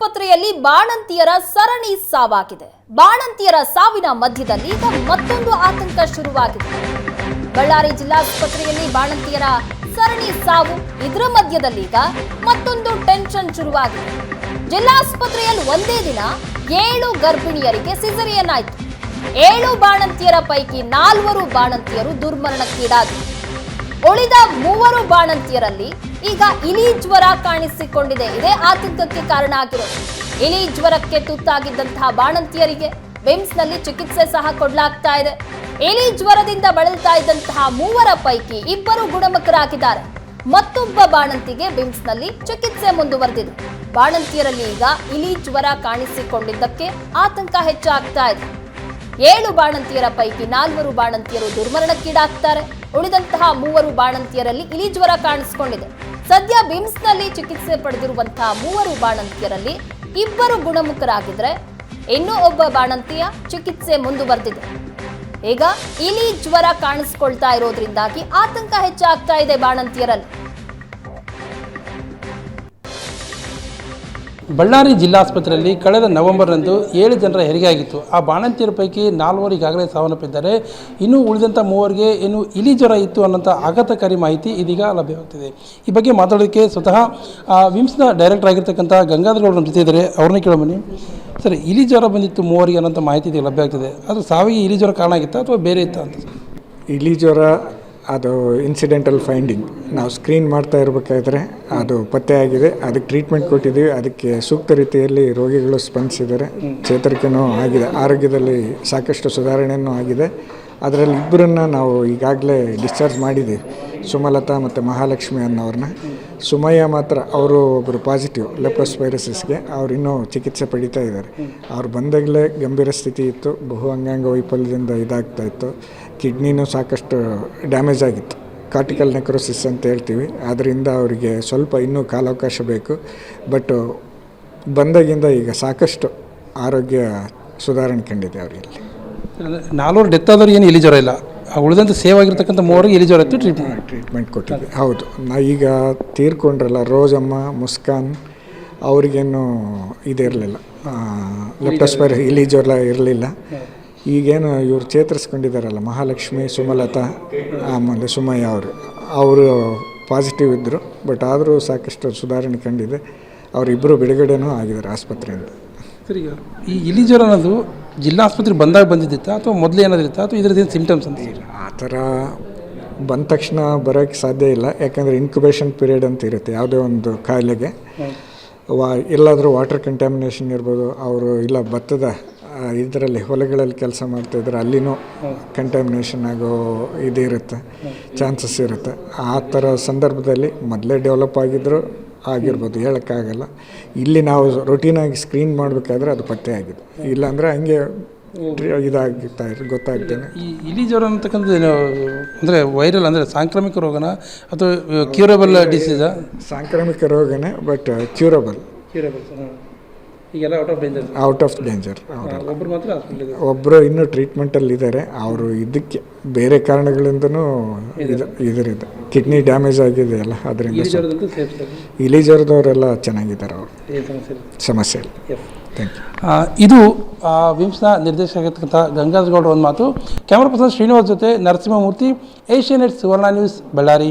ಜಿಲ್ಲಾಸ್ಪತ್ರೆಯಲ್ಲಿ ಬಾಣಂತಿಯರ ಸರಣಿ ಸಾವಾಗಿದೆ. ಬಾಣಂತಿಯರ ಸಾವಿನ ಮಧ್ಯದಲ್ಲಿ ಈಗ ಮತ್ತೊಂದು ಆತಂಕ ಶುರುವಾಗಿದೆ. ಬಳ್ಳಾರಿ ಜಿಲ್ಲಾಸ್ಪತ್ರೆಯಲ್ಲಿ ಬಾಣಂತಿಯರ ಸರಣಿ ಸಾವು, ಇದರ ಮಧ್ಯದಲ್ಲಿ ಈಗ ಮತ್ತೊಂದು ಟೆನ್ಷನ್ ಶುರುವಾಗಿದೆ. ಜಿಲ್ಲಾಸ್ಪತ್ರೆಯಲ್ಲಿ ಒಂದೇ ದಿನ ಏಳು ಗರ್ಭಿಣಿಯರಿಗೆ ಸಿಸರಿಯನ್ ಆಯ್ತು ಏಳು ಬಾಣಂತಿಯರ ಪೈಕಿ ನಾಲ್ವರು ಬಾಣಂತಿಯರು ದುರ್ಮರಣಕ್ಕೀಡಾದರು ಉಳಿದ ಮೂವರು ಬಾಣಂತಿಯರಲ್ಲಿ ಈಗ ಇಲಿ ಜ್ವರ ಕಾಣಿಸಿಕೊಂಡಿದೆ. ಇದೇ ಆತಂಕಕ್ಕೆ ಕಾರಣ ಆಗಿರೋದು ಇಲಿ ಜ್ವರಕ್ಕೆ ತುತ್ತಾಗಿದ್ದಂತಹ ಬಾಣಂತಿಯರಿಗೆ ಬಿಮ್ಸ್ನಲ್ಲಿ ಚಿಕಿತ್ಸೆ ಸಹ ಕೊಡಲಾಗ್ತಾ ಇದೆ. ಇಲಿ ಜ್ವರದಿಂದ ಬಳಲ್ತಾ ಇದ್ದಂತಹ ಮೂವರ ಪೈಕಿ ಇಬ್ಬರು ಗುಣಮುಖರಾಗಿದ್ದಾರೆ. ಮತ್ತೊಬ್ಬ ಬಾಣಂತಿಗೆ ಬಿಮ್ಸ್ನಲ್ಲಿ ಚಿಕಿತ್ಸೆ ಮುಂದುವರೆದಿದೆ. ಬಾಣಂತಿಯರಲ್ಲಿ ಈಗ ಇಲಿ ಜ್ವರ ಕಾಣಿಸಿಕೊಂಡಿದ್ದಕ್ಕೆ ಆತಂಕ ಹೆಚ್ಚಾಗ್ತಾ ಇದೆ. ಏಳು ಬಾಣಂತಿಯರ ಪೈಕಿ ನಾಲ್ವರು ಬಾಣಂತಿಯರು ದುರ್ಮರಣಕ್ಕೀಡಾಗ್ತಾರೆ. ಉಳಿದಂತಹ ಮೂವರು ಬಾಣಂತಿಯರಲ್ಲಿ ಇಲಿ ಜ್ವರ ಕಾಣಿಸಿಕೊಂಡಿದೆ. ಸದ್ಯ ಬಿಮ್ಸ್ನಲ್ಲಿ ಚಿಕಿತ್ಸೆ ಪಡೆದಿರುವಂತಹ ಮೂವರು ಬಾಣಂತಿಯರಲ್ಲಿ ಇಬ್ಬರು ಗುಣಮುಖರಾಗಿದ್ರೆ ಇನ್ನೂ ಒಬ್ಬ ಬಾಣಂತಿಯ ಚಿಕಿತ್ಸೆ ಮುಂದುವರೆದಿದೆ. ಈಗ ಇಲಿ ಜ್ವರ ಕಾಣಿಸ್ಕೊಳ್ತಾ ಇರೋದ್ರಿಂದಾಗಿ ಆತಂಕ ಹೆಚ್ಚಾಗ್ತಾ ಇದೆ ಬಾಣಂತಿಯರಲ್ಲಿ. ಬಳ್ಳಾರಿ ಜಿಲ್ಲಾಸ್ಪತ್ರೆಯಲ್ಲಿ ಕಳೆದ ನವೆಂಬರ್ರಂದು ಏಳು ಜನರ ಹೆರಿಗೆ ಆಗಿತ್ತು ಆ ಬಾಣಂತಿಯರ ಪೈಕಿ ನಾಲ್ವರು ಈಗಾಗಲೇ ಸಾವನ್ನಪ್ಪಿದ್ದಾರೆ. ಇನ್ನೂ ಉಳಿದಂಥ ಮೂವರಿಗೆ ಏನು ಇಲಿ ಜ್ವರ ಇತ್ತು ಅನ್ನೋಂಥ ಆಘಾತಕಾರಿ ಮಾಹಿತಿ ಇದೀಗ ಲಭ್ಯವಾಗ್ತಿದೆ. ಈ ಬಗ್ಗೆ ಮಾತಾಡೋದಕ್ಕೆ ಸ್ವತಃ ವಿಮ್ಸ್ನ ಡೈರೆಕ್ಟರ್ ಆಗಿರ್ತಕ್ಕಂಥ ಗಂಗಾಧರ ಗೌಡ ನಮ್ಮ ಜೊತೆ ಇದ್ದಾರೆ. ಅವ್ರನ್ನೇ ಸರ್, ಇಲಿ ಜ್ವರ ಬಂದಿತ್ತು ಮೂವರಿಗೆ ಅನ್ನೋಂಥ ಮಾಹಿತಿ ಇದೀಗ ಲಭ್ಯ ಆಗ್ತಿದೆ. ಅದು ಸಾವಿಗೆ ಇಲಿ ಜ್ವರ ಕಾರಣ ಆಗಿತ್ತಾ ಅಥವಾ ಬೇರೆ ಇತ್ತಾ ಅಂತ? ಇಲಿ ಜ್ವರ ಅದು ಇನ್ಸಿಡೆಂಟಲ್ ಫೈಂಡಿಂಗ್ ನಾವು ಸ್ಕ್ರೀನ್ ಮಾಡ್ತಾ ಇರಬೇಕಾದ್ರೆ ಅದು ಪತ್ತೆ ಆಗಿದೆ. ಅದಕ್ಕೆ ಟ್ರೀಟ್ಮೆಂಟ್ ಕೊಟ್ಟಿದ್ದೀವಿ. ಅದಕ್ಕೆ ಸೂಕ್ತ ರೀತಿಯಲ್ಲಿ ರೋಗಿಗಳು ಸ್ಪಂದಿಸಿದ್ದಾರೆ. ಚೇತರಿಕೆನೂ ಆಗಿದೆ. ಆರೋಗ್ಯದಲ್ಲಿ ಸಾಕಷ್ಟು ಸುಧಾರಣೆಯೂ ಆಗಿದೆ. ಅದರಲ್ಲಿ ಇಬ್ಬರನ್ನ ನಾವು ಈಗಾಗಲೇ ಡಿಸ್ಚಾರ್ಜ್ ಮಾಡಿದ್ದೀವಿ. ಸುಮಲತಾ ಮತ್ತು ಮಹಾಲಕ್ಷ್ಮಿ ಅನ್ನೋರನ್ನ ಸುಮಯ್ಯ ಮಾತ್ರ, ಅವರು ಒಬ್ಬರು ಪಾಸಿಟಿವ್ ಲೆಪ್ರೋಸ್ಪೈರಸಿಸ್ಗೆ ಅವರು ಇನ್ನೂ ಚಿಕಿತ್ಸೆ ಪಡಿತಾ ಇದ್ದಾರೆ. ಅವ್ರು ಬಂದಾಗಲೇ ಗಂಭೀರ ಸ್ಥಿತಿ ಇತ್ತು. ಬಹು ಅಂಗಾಂಗ ವೈಫಲ್ಯದಿಂದ ಇದಾಗ್ತಾ ಇತ್ತು. ಕಿಡ್ನಿನೂ ಸಾಕಷ್ಟು ಡ್ಯಾಮೇಜ್ ಆಗಿತ್ತು. ಕಾರ್ಟಿಕಲ್ ನೆಕ್ರೋಸಿಸ್ ಅಂತ ಹೇಳ್ತೀವಿ. ಅದರಿಂದ ಅವರಿಗೆ ಸ್ವಲ್ಪ ಇನ್ನೂ ಕಾಲಾವಕಾಶ ಬೇಕು. ಬಟ್ ಬಂದಾಗಿಂದ ಈಗ ಸಾಕಷ್ಟು ಆರೋಗ್ಯ ಸುಧಾರಣೆ ಕಂಡಿದೆ ಅವರಲ್ಲಿ. ನಾಲ್ವರು ಡೆತ್ ಆದವ್ರಿಗೆ ಏನು ಇಲಿ ಜ್ವರ ಇಲ್ಲ ಉಳಿದಂಥ ಸೇವ್ ಆಗಿರ್ತಕ್ಕಂಥ ಮೂವರಿಗೆ ಇಲಿ ಜ್ವರ ಇತ್ತು ಟ್ರೀಟ್ಮೆಂಟ್ ಟ್ರೀಟ್ಮೆಂಟ್ ಕೊಟ್ಟಿದ್ವಿ ಹೌದು. ನಾ ಈಗ ತೀರ್ಕೊಂಡ್ರಲ್ಲ ರೋಜಮ್ಮ ಮುಸ್ಕಾನ್ ಅವ್ರಿಗೇನು ಇದಿರಲಿಲ್ಲ. ಲೆಪ್ಟೋಸ್ಪೈರ್ ಇಲಿ ಜ್ವರ ಇರಲಿಲ್ಲ ಈಗೇನು ಇವರು ಚೇತರಿಸ್ಕೊಂಡಿದ್ದಾರಲ್ಲ ಮಹಾಲಕ್ಷ್ಮಿ ಸುಮಲತಾ ಆಮೇಲೆ ಸುಮಯ್ಯ ಅವರು. ಅವರು ಪಾಸಿಟಿವ್ ಇದ್ದರು ಬಟ್ ಆದರೂ ಸಾಕಷ್ಟು ಸುಧಾರಣೆ ಕಂಡಿದೆ. ಅವರಿಬ್ಬರು ಬಿಡುಗಡೆನೂ ಆಗಿದ್ದಾರೆ ಆಸ್ಪತ್ರೆಯಿಂದ. ಸರಿ ಈ ಇಲಿ ಜ್ವರ ಅನ್ನೋದು ಜಿಲ್ಲಾ ಆಸ್ಪತ್ರೆಗೆ ಬಂದಾಗ ಬಂದಿದ್ದಿತ್ತಾ ಅಥವಾ ಮೊದಲು ಏನಾದ್ರು ಇತ್ತಾ ಅಥವಾ ಇದ್ರದ್ದು ಸಿಂಪ್ಟಮ್ಸ್ ಅಂತ? ಆ ಥರ ಬಂದ ತಕ್ಷಣ ಬರೋಕ್ಕೆ ಸಾಧ್ಯ ಇಲ್ಲ. ಯಾಕಂದರೆ ಇನ್ಕ್ಯುಬೇಷನ್ ಪೀರಿಯಡ್ ಅಂತ ಇರುತ್ತೆ ಯಾವುದೇ ಒಂದು ಕಾಯಿಲೆಗೆ. ವಾ ಎಲ್ಲಾದರೂ ವಾಟರ್ ಕಂಟ್ಯಾಮಿನೇಷನ್ ಇರ್ಬೋದು ಅವರು ಇಲ್ಲ ಭತ್ತದ ಇದರಲ್ಲಿ ಹೊಲಗಳಲ್ಲಿ ಕೆಲಸ ಮಾಡ್ತಾಯಿದ್ರೆ ಅಲ್ಲಿನೂ ಕಂಟ್ಯಾಮಿನೇಷನ್ ಆಗೋ ಇದಿರುತ್ತೆ ಇರುತ್ತೆ ಚಾನ್ಸಸ್ ಇರುತ್ತೆ. ಆ ಥರ ಸಂದರ್ಭದಲ್ಲಿ ಮೊದಲೇ ಡೆವಲಪ್ ಆಗಿದ್ದರೂ ಆಗಿರ್ಬೋದು ಹೇಳೋಕ್ಕಾಗಲ್ಲ. ಇಲ್ಲಿ ನಾವು ರೊಟೀನಾಗಿ ಸ್ಕ್ರೀನ್ ಮಾಡಬೇಕಾದ್ರೆ ಅದು ಪತ್ತೆ ಆಗಿದೆ. ಇಲ್ಲಾಂದರೆ ಹಂಗೆ ಇದಾಗ್ತಾ ಇರ್ ಗೊತ್ತಾಗ್ತೇನೆ. ಈ ಇಲಿ ಜ್ವರ ಅಂತಕ್ಕಂಥದ್ದು ಅಂದರೆ ವೈರಲ್ ಅಂದರೆ ಸಾಂಕ್ರಾಮಿಕ ರೋಗನ ಅಥವಾ ಕ್ಯೂರಬಲ್ ಡಿಸೀಸಾ ಸಾಂಕ್ರಾಮಿಕ ರೋಗನೇ ಬಟ್ ಕ್ಯೂರಬಲ್ ಕ್ಯೂರಬಲ್ ಈಗೆಲ್ಲ out of danger out of danger ಅವರು ಒಬ್ಬರು ಮಾತ್ರ ಹಾಸ್ಪಿಟ್ಲಿಗೆ ಒಬ್ಬರು ಇನ್ನೂ ಟ್ರೀಟ್ಮೆಂಟಲ್ಲಿ ಇದ್ದಾರೆ ಅವರು ಇದಕ್ಕೆ ಬೇರೆ ಕಾರಣಗಳಿಂದನೂ ಇದು ಇದರಿದೆ. ಕಿಡ್ನಿ ಡ್ಯಾಮೇಜ್ ಆಗಿದೆ ಅಲ್ಲ ಅದರಿಂದ ಇಲಿಜರದವರೆಲ್ಲ ಸೇಫ್ ಸರ್ ಚೆನ್ನಾಗಿದ್ದಾರೆ ಅವರು. ಏನು ಸಮಸ್ಯೆ ಇಲ್ಲ. ಸಮಸ್ಯೆ ಇಲ್ಲ. ಥ್ಯಾಂಕ್ ಯು ಆ, ಇದು ಆ, ವಿಮ್ಸ್ನ ನಿರ್ದೇಶಕ ಆಗಿರ್ತಕ್ಕಂಥ ಗಂಗಾಧರ್ ಗೌಡ ಒಂದು ಮಾತು. ಕ್ಯಾಮ್ರಾ ಪರ್ಸನ್ ಶ್ರೀನಿವಾಸ್ ಜೊತೆ ನರಸಿಂಹಮೂರ್ತಿ ಏಷ್ಯಾನೆಟ್ ಸುವರ್ಣ ನ್ಯೂಸ್ ಬಳ್ಳಾರಿ.